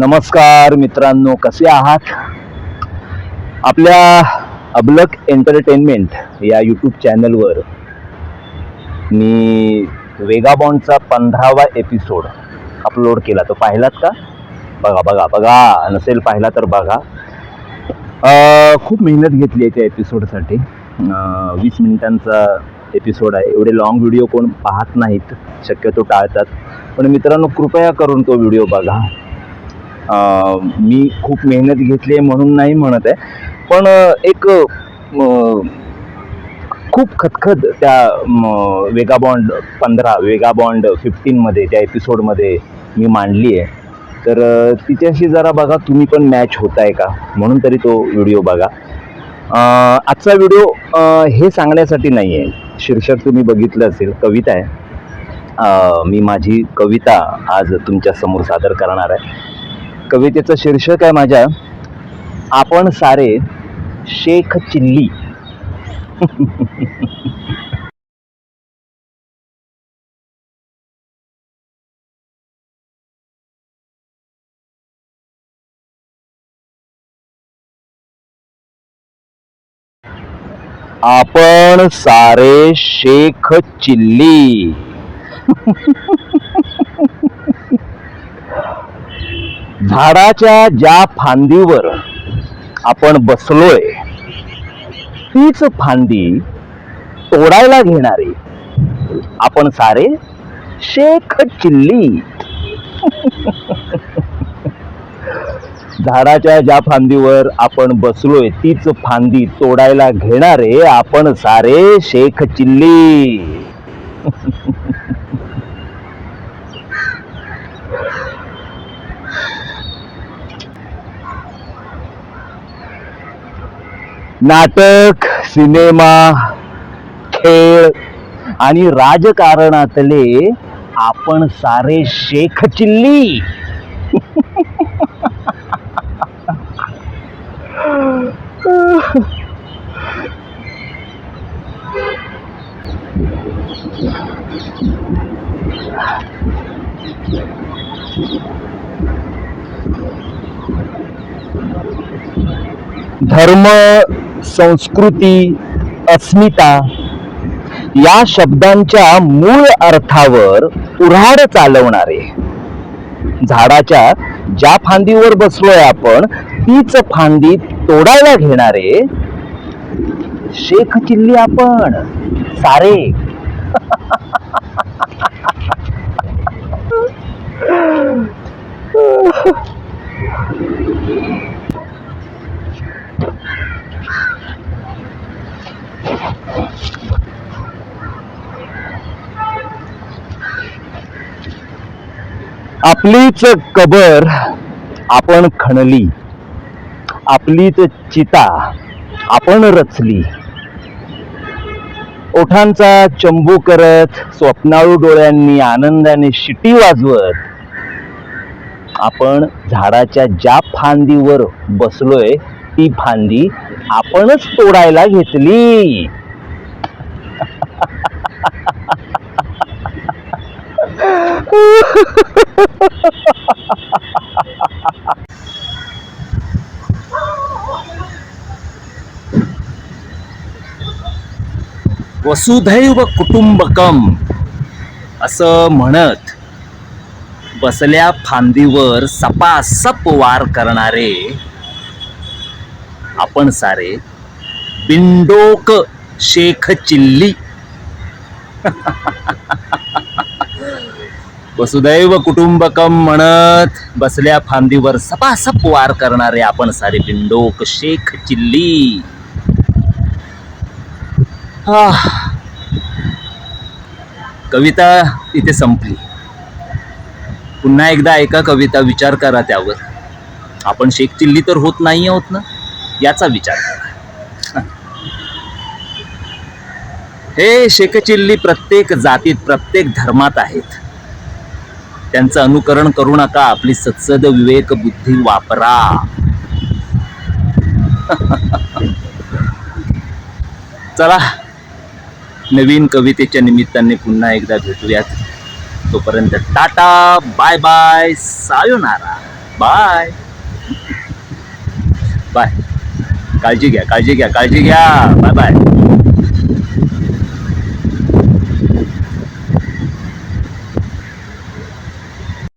नमस्कार मित्रांनो कसे आहात? आपल्या अबलक एंटरटेनमेंट या यूट्यूब चॅनलवर मी वेगाबॉन्डचा पंधरावा एपिसोड अपलोड केला. तो पाहिलात का? बघा बघा बघा. नसेल पाहिला तर बघा. खूप मेहनत घेतली आहे त्या एपिसोडसाठी वीस मिनिटांचा एपिसोड आहे. एवढे लॉंग व्हिडिओ कोण पाहत नाहीत. शक्यतो टाळतात. पण मित्रांनो कृपया करून तो व्हिडिओ बघा. मी खूप मेहनत घेतली आहे म्हणून नाही म्हणत आहे. पण एक खूप खतखत त्या म, वेगाबॉन्ड पंधरा वेगाबॉन्ड फिफ्टीनमध्ये त्या एपिसोडमध्ये मी मांडली आहे. तर तिच्याशी जरा बघा तुम्ही पण मॅच होत आहे का? म्हणून तरी तो व्हिडिओ बघा. आजचा व्हिडिओ हे सांगण्यासाठी नाही आहे. शीर्षक तुम्ही बघितलं असेल कविता आहे. मी माझी कविता आज तुमच्यासमोर सादर करणार आहे. कवितेचं शीर्षक आहे माझ्या. आपण सारे शेख चिल्ली. आपण सारे शेख चिल्ली. झाडाच्या ज्या फांदीवर आपण बसलोय तीच फांदी तोडायला घेणारे आपण सारे शेख चिल्ली. झाडाच्या ज्या फांदीवर आपण बसलोय तीच फांदी तोडायला घेणारे आपण सारे शेख चिल्ली. नाटक सिनेमा खेळ आणि राजकारणातले आपण सारे शेख चिल्ली. धर्म संस्कृती अस्मिता या शब्दांच्या मूळ अर्थावर उराड चालवणारे. झाडाच्या ज्या फांदीवर बसलोय आपण तीच फांदी तोडायला घेणारे. शेख चिल्ली आपण. सारे. आपलीच कबर आपण खणली आपलीच चिता आपण रचली. ओठांचा चंबू करत स्वप्नाळू डोळ्यांनी आनंदाने शिटी वाजवत आपण झाडाच्या ज्या फांदीवर बसलोय ती फांदी आपणच तोडायला घेतली. वसुधैव कुटुंबकम असं म्हणत बसल्या फांदीवर सपासप वार करणारे आपण सारे बिंडोक शेख चिल्ली. वसुदैव कुटुंबकम म्हणत बसल्या फांदीवर सपासप वार करणारे आपण सारे बिंडोक शेख चिल्ली. कविता इथे संपली. पुन्हा एकदा ऐका कविता विचार करा त्यावर. आपण शेख चिल्ली तर होत नाही आहोत ना? याचा विचार करा. हे शेख चिल्ली प्रत्येक जातीत प्रत्येक धर्मात आहेत. त्यांचं अनुकरण करू नका. आपली सत्सद विवेक बुद्धी वापरा. चला नवीन कवितेच्या निमित्ताने पुन्हा एकदा भेटूयात. तोपर्यंत टाटा बाय बाय सायोनारा बाय. बाय. काळजी घ्या काळजी घ्या काळजी घ्या. Bye bye.